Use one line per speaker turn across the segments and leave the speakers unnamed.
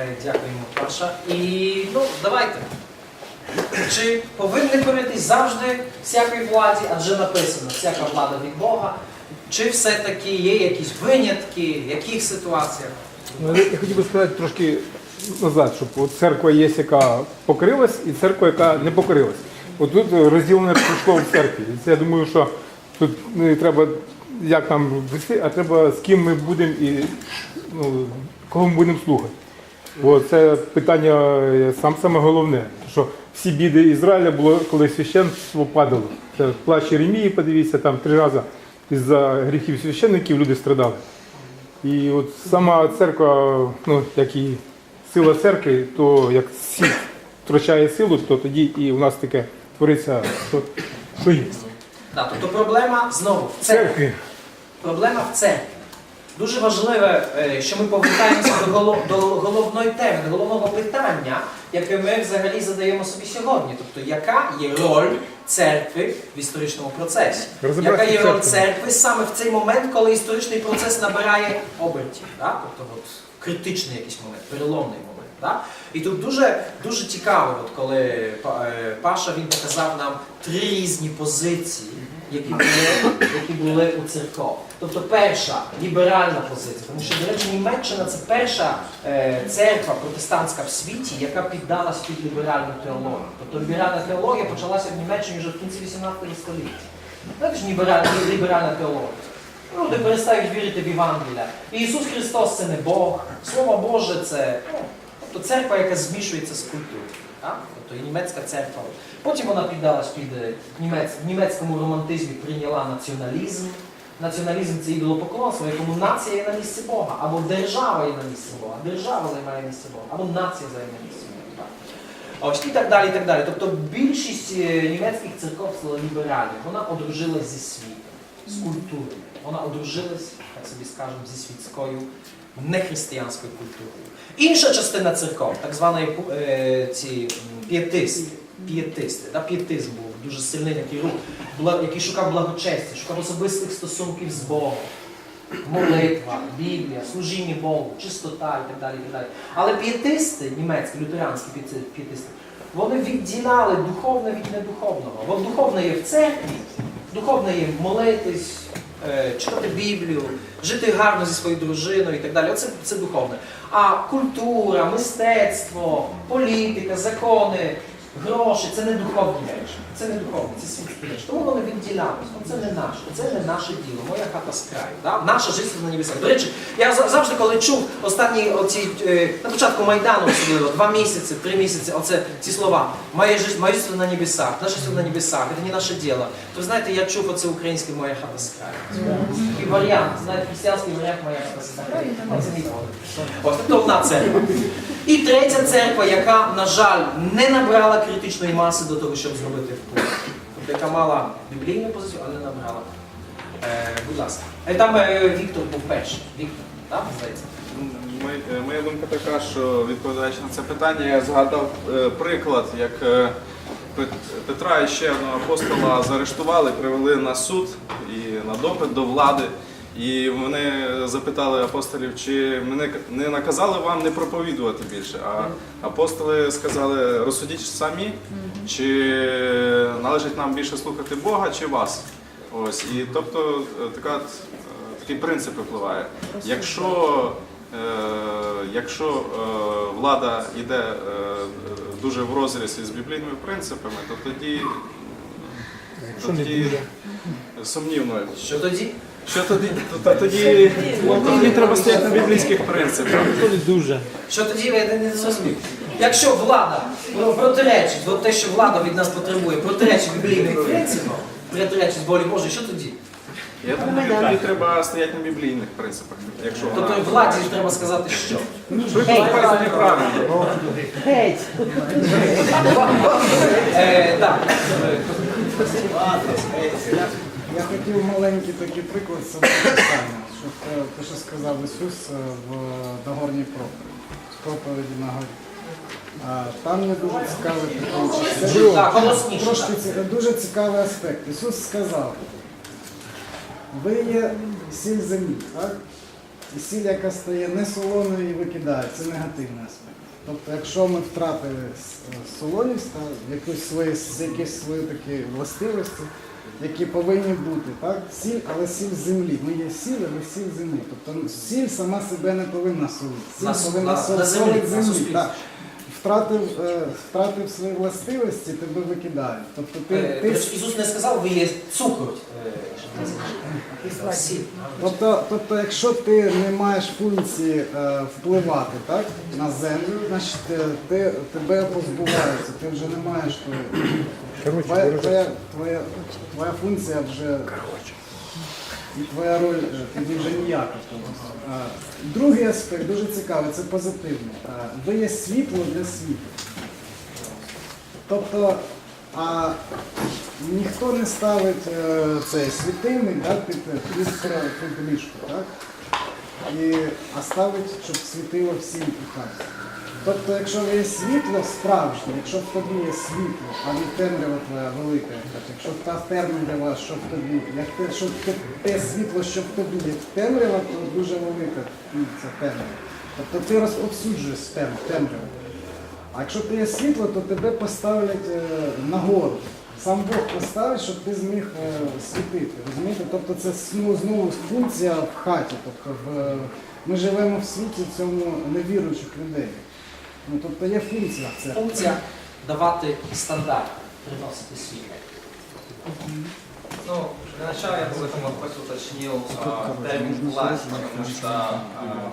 Е, Дякуємо, Паша. І ну, давайте. Чи повинні коритись завжди всякої владі, адже написано, всяка влада від Бога, чи все-таки є якісь винятки, в яких ситуаціях?
Ну, Я хотів би сказати трошки назад, щоб от церква є, яка покорилась, і церква, яка не покорилась. От тут розділене прийшло в церкві. Це я думаю, що тут не треба як нам вести, а треба з ким ми будемо і ну, кого ми будемо слухати. Бо це питання е, сам саме головне. Що всі біди Ізраїля було, коли священство падало. Це в плащ Єремії, подивіться, там три рази із-за гріхів священників люди страдали. І от сама церква, ну як і сила церкви, то як світ втрачає силу, то тоді і у нас таке твориться, що, що є.
Так, тобто проблема знову в церкві. Проблема в церкві. Дуже важливе, е, що ми повертаємося до, голов- до головної теми, до головного питання, яке ми взагалі задаємо собі сьогодні. Тобто, яка є роль церкви в історичному процесі? Яка є роль церкви саме в цей момент, коли історичний процес набирає обертів? Да? Тобто от, критичний якийсь момент, переломний момент. Да? І тут дуже, дуже цікаво, от коли е, Паша він показав нам три різні позиції, які були, які були у церков. Тобто перша ліберальна позиція, тому що, до речі, Німеччина це перша е, церква протестантська в світі, яка піддалась під ліберальну теологію. Тобто ліберальна теологія почалася в Німеччині вже в кінці 18 століття. Знаєте ж ліберальна, ліберальна теологія. Люди перестають вірити в Євангелія. Ісус Христос це не Бог, Слово Боже це ну, тобто церква, яка змішується з культурою. Так? Тобто і німецька церква. Потім вона піддалась під е, німець, німецькому романтизмі прийняла націоналізм. Націоналізм це ідолопоклонство, в якому нація є на місці Бога, або держава є на місці Бога, держава займає місце Бога, або нація займає місце Бога. Ось і так далі, і так далі. Тобто більшість е, німецьких церков стала ліберальною. Вона одружилась зі світом, з культурою. Вона одружилась, так собі скажемо, зі світською нехристиянською культурою. Інша частина церков, так звані е, ці м, пієтисти, пієтисти, да, пієтизм був дуже сильний такий рух, який шукав благочестя, шукав особистих стосунків з Богом. Молитва, Біблія, служіння Богу, чистота і так далі. І так далі. Але пієтисти, німецькі, лютеранські пієтисти, вони відділяли духовне від недуховного. Бо духовне є в церкві, духовне є молитись, читати Біблію, жити гарно зі своєю дружиною і так далі. Оце це духовне. А культура, мистецтво, політика, закони, гроші це не духовні речі. Це не духовні, це світські речі. Тому вони відділялися. Це не наше, це не наше діло, моя хата з краю. Да? Наша життя на небесах. До речі, я завжди, коли чув останні оці, е, на початку Майдану особливо, два місяці, три місяці, оце ці слова. Моє життя, на небесах, наше життя на небесах, це не наше діло. То знаєте, я чув оце українське моя хата з краю. Такий варіант, знаєте, християнський варіант моя хата з краю. Це погляд. Ось тобто одна церква. І третя церква, яка, на жаль, не набрала критичної маси до того, щоб зробити вплив. Тобто, яка мала біблійну позицію, але не набрала. Е, будь ласка. Е, Там е, Віктор був перший. Віктор, так, здається?
Е, Моя думка така, що відповідаючи на це питання, я згадав е, приклад, як е, Пет- Петра і ще одного апостола заарештували, привели на суд і на допит до влади. І вони запитали апостолів, чи мене не наказали вам не проповідувати більше. А апостоли сказали, розсудіть самі, чи належить нам більше слухати Бога, чи вас. Ось і тобто е, така е, такий принцип випливає. Якщо, е, якщо е, влада йде е, дуже в розріз із біблійними принципами, то тоді, тоді сумнівно.
Що тоді?
Що тоді? То, то тоді, тоді треба стояти на біблійських принципах.
Дуже.
Що тоді я не, не зрозумів? Якщо влада про- протиречить, от те, що влада від нас потребує, протиречить біблійним принципам, протиречить волі Божої, що тоді?
Я думаю, тоді треба стояти на біблійних принципах. Якщо
Тобто
вона
владі треба сказати, що?
Це неправильно.
Е, так.
Я хотів маленький такий приклад цього питання, що те, те, що сказав Ісус е, в Нагорній проповіді, з проповіді на горі. А, Там є дуже цікавий такий трошки
так.
дуже цікавий аспект. Ісус сказав, ви є сіль землі, так? і сіль, яка стає не солоною і викидає, це негативний аспект. Тобто, якщо ми втратили солоність якусь свої, якісь свої такі властивості, які повинні бути, так? Сіль, але сіль землі. Ми є сіль, але сіль землі. Тобто сіль сама себе не повинна солити. Сіль
На с-
повинна
на- землі,
солити
на
землі.
суспільстві.
так. Втратив, е, втратив свої властивості, тебе викидають. Тобто ти,
Е,
ти,
Ісус не сказав, ви є цукор. е.
Тобто, тобто, якщо ти не маєш функції е, впливати так, на землю, значить ти, ти, тебе позбуваються, ти вже не маєш.
Коротше,
Твоя, твоя, твоя, твоя функція вже і твоя роль е, тоді вже ніяка. Другий аспект дуже цікавий, це позитивний. А, Ви є світло для світу. Тобто, а ніхто не ставить е, цей світильник да, під, під, під ліжко, так? І, а ставить, щоб світило всім у хаті. Тобто, якщо є світло справжнє, якщо в тобі є світло, а не темрява твоя велика, якщо та темрява, що в тобі, як те, що те, світло, що в тобі є темрява, то дуже велика ця темрява. Тобто ти розповсюджуєш тем, темряву. А якщо ти є світло, то тебе поставлять е, нагору. Сам Бог поставить, щоб ти зміг е, світити. Розумієте? Тобто це ну, знову функція в хаті. Тобто в, ми живемо в світі цьому невіруючих людей. Ну, тобто є функція в це.
Функція давати стандарт, приносити світло.
Ну, для начала я бы в этом вопросе уточнил а, термин власть, потому что, а,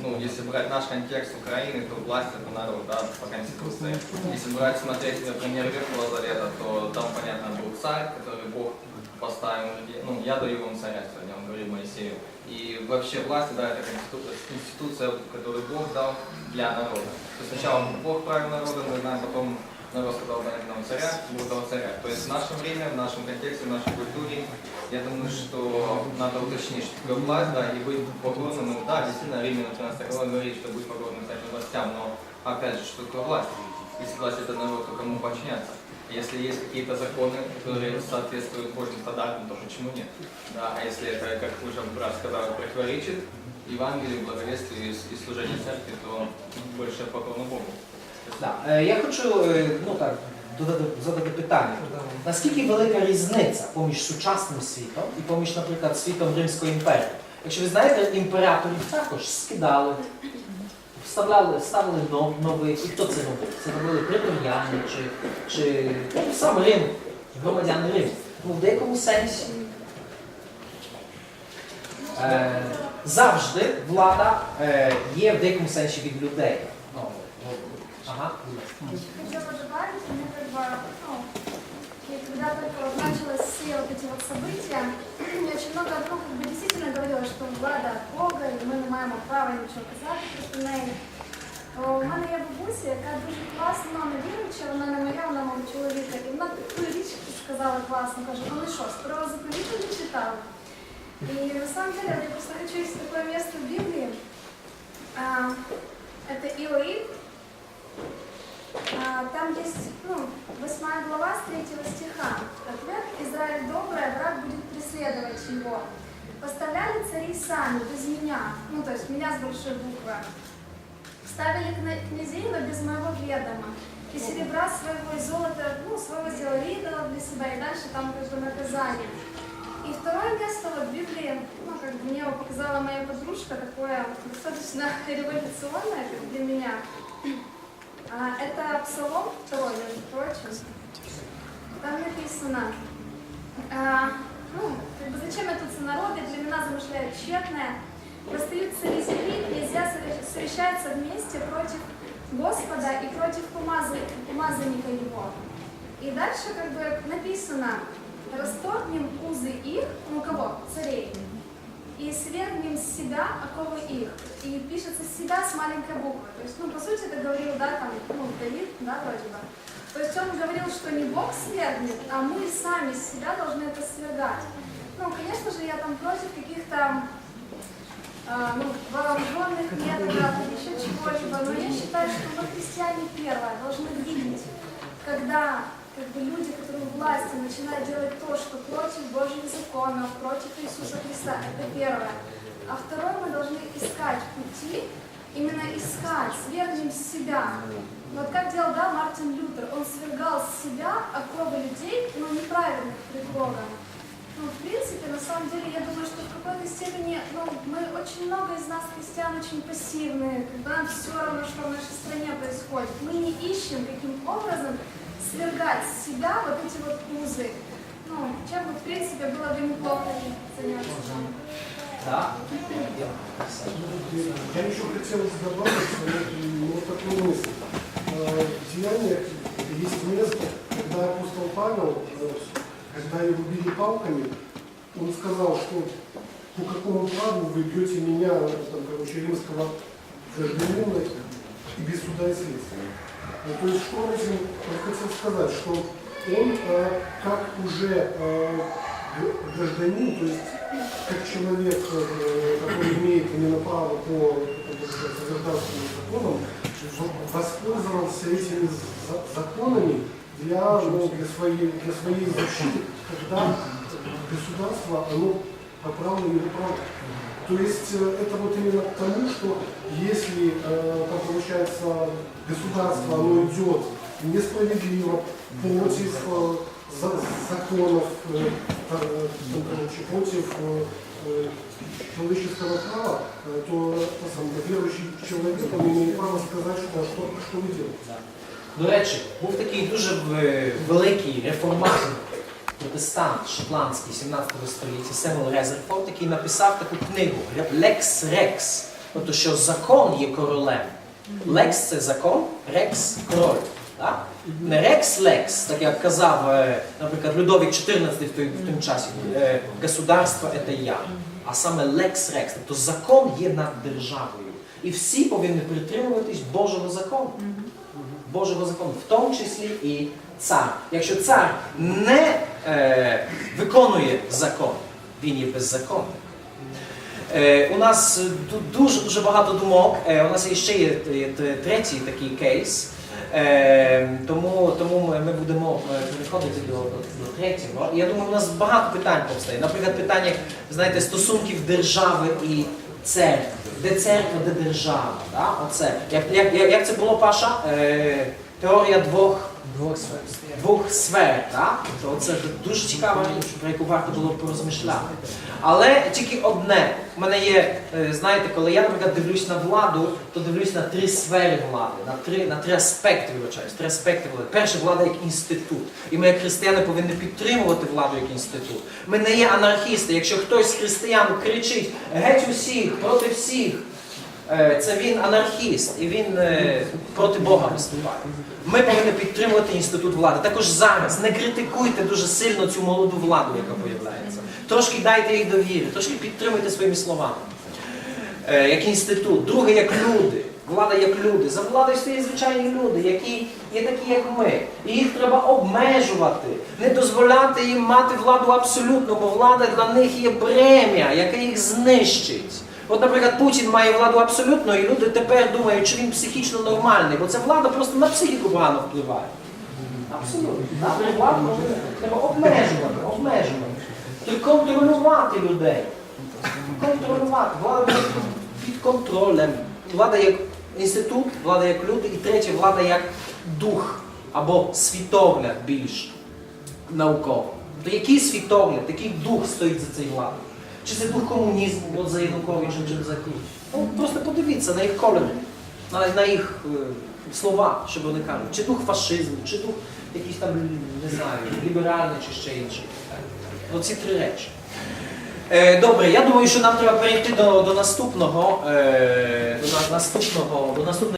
ну, если брать наш контекст Украины, то власть это народ, да, по Конституции. Если брать, смотреть, например, Ветхого Завета, то там, понятно, был царь, который Бог поставил людей. Ну, я даю вам царя сегодня, он говорит Моисею. И вообще власть, да, это конституция, институция, которую Бог дал для народа. То есть сначала Бог правил народом, мы знаем, потом народ сказал, дайте нам царя, Бог дал царя. То есть в наше время, в нашем контексте, в нашей культуре, я думаю, что надо уточнить, что такое власть, да, и быть покорным. Ну, да, действительно, Римлян 13 глава говорит, что быть покорным всяким властям, но опять же, что такое власть? Если власть это народ, то кому подчиняться? Если есть какие-то законы, которые соответствуют Божьим стандартам, то почему нет? Да, а если это, как уже брат сказал, противоречит Евангелию, благовестию и, и служению церкви, то больше покорно Богу.
Да. Е, Я хочу е, ну, так, додати, задати питання. Наскільки велика різниця поміж сучасним світом і поміж, наприклад, світом Римської імперії? Якщо ви знаєте, імператорів також скидали, вставляли, ставили нов- нових. І хто це робив? Це робили преторіяни чи, чи ну, сам Рим, громадяни Риму. Ну, в деякому сенсі е, завжди влада е, є в деякому сенсі від людей. Ну, ага.
Хотела добавить, мне как бы, ну, и когда только вот началось все вот эти вот события, мне очень много друг как бы действительно говорила, что влада от Бога, і ми не маємо права нічого казати проти неї. О, У мене є бабуся, яка дуже класно, вона віруюча, вона не моя, вона мого чоловіка. І вона таку річ сказала класно, каже, ну ви що, старого заповіту не читали? И на самом деле я просто хочу сами, без меня, ну, то есть меня с большой буквы. Ставили кня- князей, но без моего ведома. И серебра своего, и золота, ну, своего сделали идолов для себя, и дальше там как бы наказание. И второе место вот в Библии, ну, как бы мне показала моя подружка, такое достаточно революционное, как для меня. А, Это Псалом 2, между прочим. Там написано, а, ну, как бы зачем я тут за народы, племена замышляют тщетное, восстают цари земли, князья сове- совещаются вместе против Господа и против помаза- помазанника его. И дальше как бы написано, расторгнем узы их, ну кого? Царей, и свергнем с себя оковы их. И пишется себя с маленькой буквы. То есть, ну, по сути, это говорил, да, там, ну, Давид, да, вроде бы. То есть он говорил, что не Бог свергнет, а мы сами себя должны это свергать. Ну, конечно же, я там против каких-то а, ну, вооруженных методов еще чего-либо, но я считаю, что мы, христиане, первое, должны видеть, когда как бы, люди, которые у власти, начинают делать то, что против Божьих законов, против Иисуса Христа, это первое. А второе, мы должны свергнем с себя. Вот как делал да, Мартин Лютер, он свергал с себя оковы людей, но неправильных пред Богом. Ну, в принципе, на самом деле, я думаю, что в какой-то степени, ну, мы очень много из нас, христиан, очень пассивные, когда нам все равно, что в нашей стране происходит. Мы не ищем, каким образом свергать с себя вот эти вот узы. Ну, чем бы, в принципе, было бы неплохо заняться.
Да?
Я еще хотел добавить ну, вот такую мысль. Э, В Деяниях есть место, когда апостол Павел, э, когда его били палками, он сказал, что по какому праву вы бьете меня, там, короче, римского гражданина и без суда и следствия. Ну, то есть, что он этим хотел сказать, что он э, как уже э, гражданин, то есть как человек, э, который имеет именно право по гражданским законам, воспользовался этими за- законами для, ну, для, своей, для своей защиты, когда государство, оно поправлено или право. То есть э, это вот именно к тому, что если, э, там, получается, государство, оно идет несправедливо против э, за- законов, э, там, э, там, короче, против э, э, человеческого права, э, то это сам, верующий человек он имеет право сказать, что, что, что вы делаете.
До речі, був такий дуже в- великий реформатор, протестант шотландський 17 століття Семел Резерфорд, який написав таку книгу Лекс Рекс. Тобто, що закон є королем. Лекс це закон, рекс король. Так? Не рекс лекс, так як казав, е, наприклад, Людовік XIV в той, в тому часі, е, государство це я. А саме лекс рекс, тобто закон є над державою. І всі повинні притримуватись Божого закону. Божого закону, в тому числі і цар. Якщо цар не е, виконує закон, він є беззаконним. Е, у нас дуже дуже багато думок. Е, у нас ще є третій такий кейс. Е, тому, тому ми, ми будемо е, переходити до, до, до третього. Я думаю, у нас багато питань повстає. Наприклад, питання, знаєте, стосунків держави і церкви. Де церква, де держава. Да? Оце. Як, як, як, як це було, Паша? Е, теорія двох
Двох сфер.
двох сфер, так? То це дуже цікава річ, про яку варто було б порозмишляти. Але тільки одне. У мене є, е, знаєте, коли я, наприклад, дивлюсь на владу, то дивлюсь на три сфери влади, на три, на три аспекти, вибачаюсь, три аспекти влади. Перше, влада як інститут. І ми, як християни, повинні підтримувати владу як інститут. Ми не є анархісти. Якщо хтось з християн кричить геть усіх, проти всіх, Е, це він анархіст і він е, проти Бога виступає. Ми повинні підтримувати інститут влади. Також зараз не критикуйте дуже сильно цю молоду владу, яка появляється. Трошки дайте їй довіри, трошки підтримуйте своїми словами. Е, як інститут. Друге, як люди. Влада як люди. За владою стоять звичайні люди, які є такі, як ми. І їх треба обмежувати, не дозволяти їм мати владу абсолютно, бо влада для них є бремя, яке їх знищить. От, наприклад, Путін має владу абсолютно, і люди тепер думають, чи він психічно нормальний, бо ця влада просто на психіку погано впливає. Абсолютно. Треба обмежувати, обмежувати. Тобто контролювати людей. Контролювати. Влада під контролем. Влада як інститут, влада як люди, і третє, влада як дух або світогляд більш науково. То який світогляд, який дух стоїть за цією владою? Чи це дух комунізму, от за Януковичем, чи за? Ну, просто подивіться на їх кольори, на, на їх е, слова, що вони кажуть. Чи дух фашизму, чи дух якийсь там, не знаю, ліберальний, чи ще інший. Оці три речі. Е, Добре, я думаю, що нам треба перейти до, до наступного, е, до наступного, до наступної